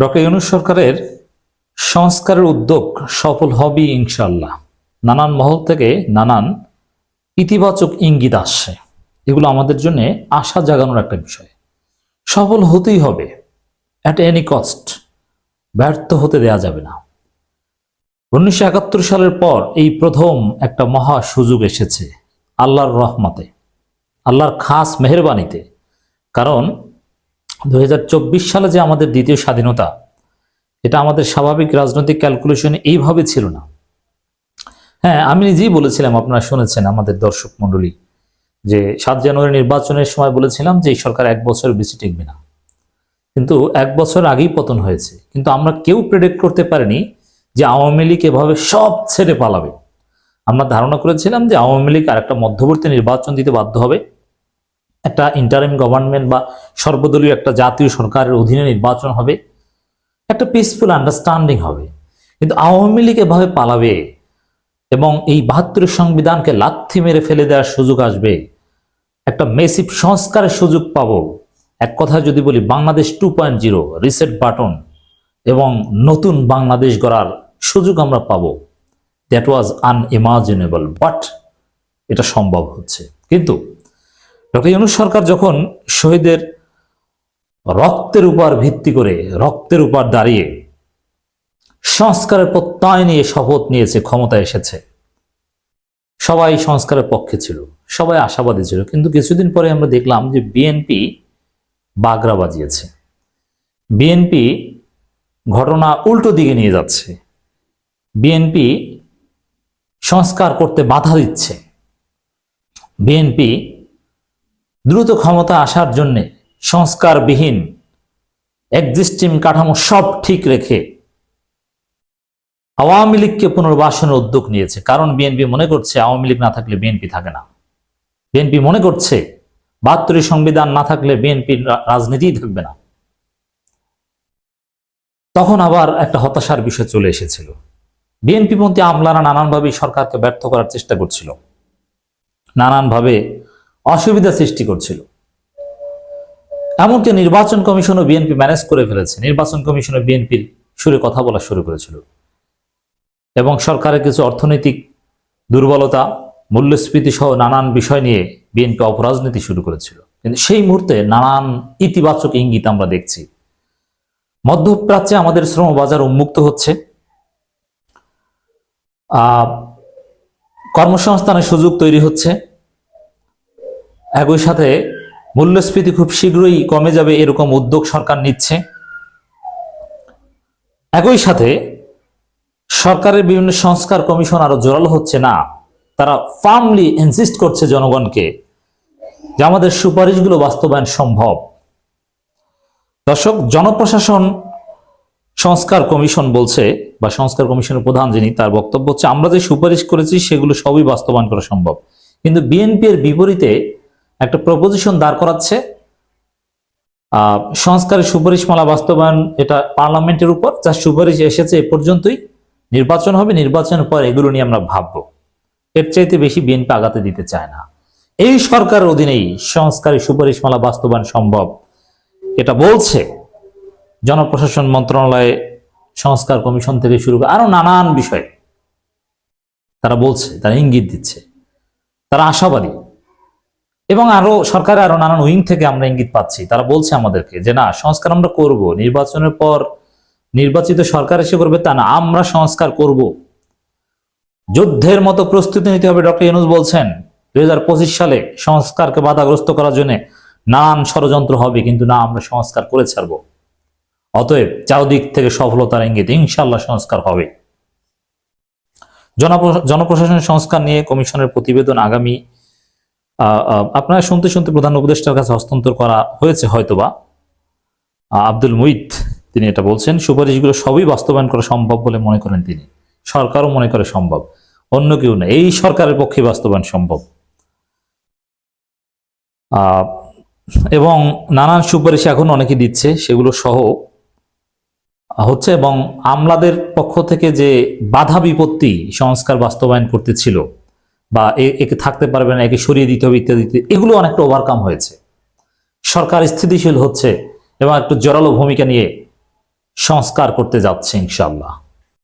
Doctor Yunus সরকারের সংস্কারের উদ্যোগ সফল হবে ইনশাল্লাহ নানান মহল থেকে নানান ইতিবাচক ইঙ্গিত আসছে। এগুলো আমাদের জন্য আশা জাগানোর একটা বিষয়। সফল হতেই হবে। অ্যাট এনি কস্ট ব্যর্থ হতে দেয়া যাবে না। উনিশশো একাত্তর সালের পর এই প্রথম একটা মহা সুযোগ এসেছে, আল্লাহর রহমতে। আল্লাহর খাস মেহরবানিতে। কারণ দু হাজার চব্বিশ সালে যে আমাদের দ্বিতীয় স্বাধীনতা, এটা আমাদের স্বাভাবিক রাজনৈতিক ক্যালকুলেশন এইভাবে ছিল না। হ্যাঁ আমি নিজেই বলেছিলাম, আপনারা শুনেছেন আমাদের দর্শক মণ্ডলী, যে সাত জানুয়ারি নির্বাচনের সময় বলেছিলাম যে এই সরকার এক বছর বেশি টিকবে না। কিন্তু এক বছর আগেই পতন হয়েছে। কিন্তু আমরা কেউ প্রেডিক্ট করতে পারিনি যে আওয়ামী লীগ এভাবে সব ছেড়ে পালাবে। আমরা ধারণা করেছিলাম যে আওয়ামী লীগ আর একটা মধ্যবর্তী নির্বাচন দিতে বাধ্য হবে। একটা ইন্টারিম গভর্নমেন্ট বা সর্বদলীয় একটা জাতীয় সরকারের অধীনে নির্বাচন হবে, একটা পিসফুল আন্ডারস্ট্যান্ডিং হবে। কিন্তু আওয়ামী লীগ এভাবে পালাবে এবং এই বাহাত্তরের সংবিধানকে লাথি মেরে ফেলে দেওয়ার সুযোগ আসবে, একটা মেসিভ সংস্কারের সুযোগ পাবো। এক কথা যদি বলি, Bangladesh two point zero reset button এবং নতুন বাংলাদেশ গড়ার সুযোগ আমরা পাবো। দ্যাট ওয়াজ আনইমাজিনেবল বাট এটা সম্ভব হচ্ছে। কিন্তু ডক্টর ইউনুস সরকার যখন শহীদের রক্তের উপর ভিত্তি করে, রক্তের উপর দাঁড়িয়ে সংস্কারের প্রত্যয় নিয়ে শপথ নিয়েছে, ক্ষমতায় এসেছে, সবাই সংস্কারের পক্ষে ছিল, সবাই আশাবাদী ছিল। কিন্তু কিছুদিন পরে আমরা দেখলাম যে বিএনপি বাগরা বাজিয়েছে। বিএনপি ঘটনা উল্টো দিকে নিয়ে যাচ্ছে। বিএনপি সংস্কার করতে বাধা দিচ্ছে। বিএনপি দ্রুত ক্ষমতা আসার জন্যে সংস্কারবিহীন এক্সিস্টিং কাঠামো সব ঠিক রেখে আওয়ামী লীগকে পুনর্বাসনের উদ্যোগ নিয়েছে। কারণ বিএনপি মনে করছে আওয়ামী লীগ না থাকলে বিএনপি থাকে না। বিএনপি মনে করছে বাহাত্তরের সংবিধান না থাকলে বিএনপির রাজনীতিই থাকবে না। তখন আবার একটা হতাশার বিষয় চলে এসেছিল। বিএনপি পন্থী আমলারা নানানভাবে সরকারকে ব্যর্থ করার চেষ্টা করছিল। নানানভাবে অসুবিধা সৃষ্টি করছিল। এমনকি নির্বাচন কমিশনও বিএনপি ম্যানেজ করে ফেলেছে। নির্বাচন কমিশনও বিএনপির সুরে কথা বলা শুরু করেছিল। এবং সরকারের কিছু অর্থনৈতিক দুর্বলতা, মূল্যস্ফীতি সহ নানান বিষয় নিয়ে বিএনপি অপরাজনীতি শুরু করেছিল। কিন্তু সেই মুহূর্তে নানান ইতিবাচক ইঙ্গিত আমরা দেখছি। মধ্যপ্রাচ্যে আমাদের শ্রম বাজার উন্মুক্ত হচ্ছে। কর্মসংস্থানের সুযোগ তৈরি হচ্ছে। একই সাথে মূল্যস্ফীতি খুব শীঘ্রই কমে যাবে এরকম উদ্যোগ সরকার নিচ্ছে। একই সাথে সরকারের বিভিন্ন সংস্কার কমিশন আরও জোরালো হচ্ছে না, তারা ফার্মলি ইনসিস্ট করছে জনগণকে যে আমাদের সুপারিশগুলো বাস্তবায়ন সম্ভব। দর্শক, জনপ্রশাসন সংস্কার কমিশন বলছে, বা সংস্কার কমিশনের প্রধান যিনি, তার বক্তব্য হচ্ছে, আমরা যে সুপারিশ করেছি সেগুলো সবই বাস্তবায়ন করা সম্ভব। কিন্তু বিএনপি এর বিপরীতে একটা প্রপোজিশন দাঁড় করাচ্ছে। সংস্কারের সুপারিশমালা বাস্তবায়ন এটা পার্লামেন্টের উপর যার সুপারিশ এসেছে এ পর্যন্তই। নির্বাচন হবে, নির্বাচনের পর এগুলো নিয়ে আমরা ভাববো। এর চাইতে বেশি বিএনপি আগাতে দিতে চায় না। এই সরকারের অধীনেই সংস্কারের সুপারিশমালা বাস্তবায়ন সম্ভব। এটা বলছে জনপ্রশাসন মন্ত্রণালয়ে সংস্কার কমিশন থেকে শুরু করে আরও নানান বিষয়। তারা বলছে, তারা ইঙ্গিত দিচ্ছে। তারা আশাবাদী। এবং আরও সরকারের আরও নানান উইং থেকে আমরা ইঙ্গিত পাচ্ছি। তারা বলছে আমাদেরকে যে, না, সংস্কার আমরা করব। নির্বাচনের পর নির্বাচিত সরকার এসে করবে তা না, আমরা সংস্কার করব। যুদ্ধের মতো প্রস্তুতি নিতে হবে ডক্টর ইউনুস বলছেন। দুই হাজার পঁচিশ সালে সংস্কারকে বাধাগ্রস্ত করার জন্য নানান ষড়যন্ত্র হবে, কিন্তু না, আমরা সংস্কার করে ছাড়বো। অতএব চারদিক থেকে সফলতার ইঙ্গিত ইনশাল্লাহ সংস্কার হবে। জনপ্র- জনপ্রশাসন সংস্কার নিয়ে কমিশনের প্রতিবেদন আগামী আপনারা শুনতে শুনতে প্রধান উপদেষ্টার কাছে হস্তান্তর করা হয়েছে হয়তোবা। আব্দুল মুইত, তিনি এটা বলছেন, সুপারিশগুলো সবই বাস্তবায়ন করা সম্ভব বলে মনে করেন তিনি। সরকারও মনে করে সম্ভব। অন্য কেউ না এই সরকারের পক্ষে বাস্তবায়ন সম্ভব। এবং নানান সুপারিশ এখন অনেকে দিচ্ছে, সেগুলো সহ হচ্ছে এবং আমলাদের পক্ষ থেকে যে বাধা বিপত্তি সংস্কার বাস্তবায়ন করতে ছিল বা একে থাকতে পারবে না একে সরিয়ে দিতে হবে ইত্যাদি, এগুলো অনেকটা ওভারকাম হয়েছে। সরকার স্থিতিশীল হচ্ছে এবং একটু জোরালো ভূমিকা নিয়ে সংস্কার করতে যাচ্ছে ইনশাল্লাহ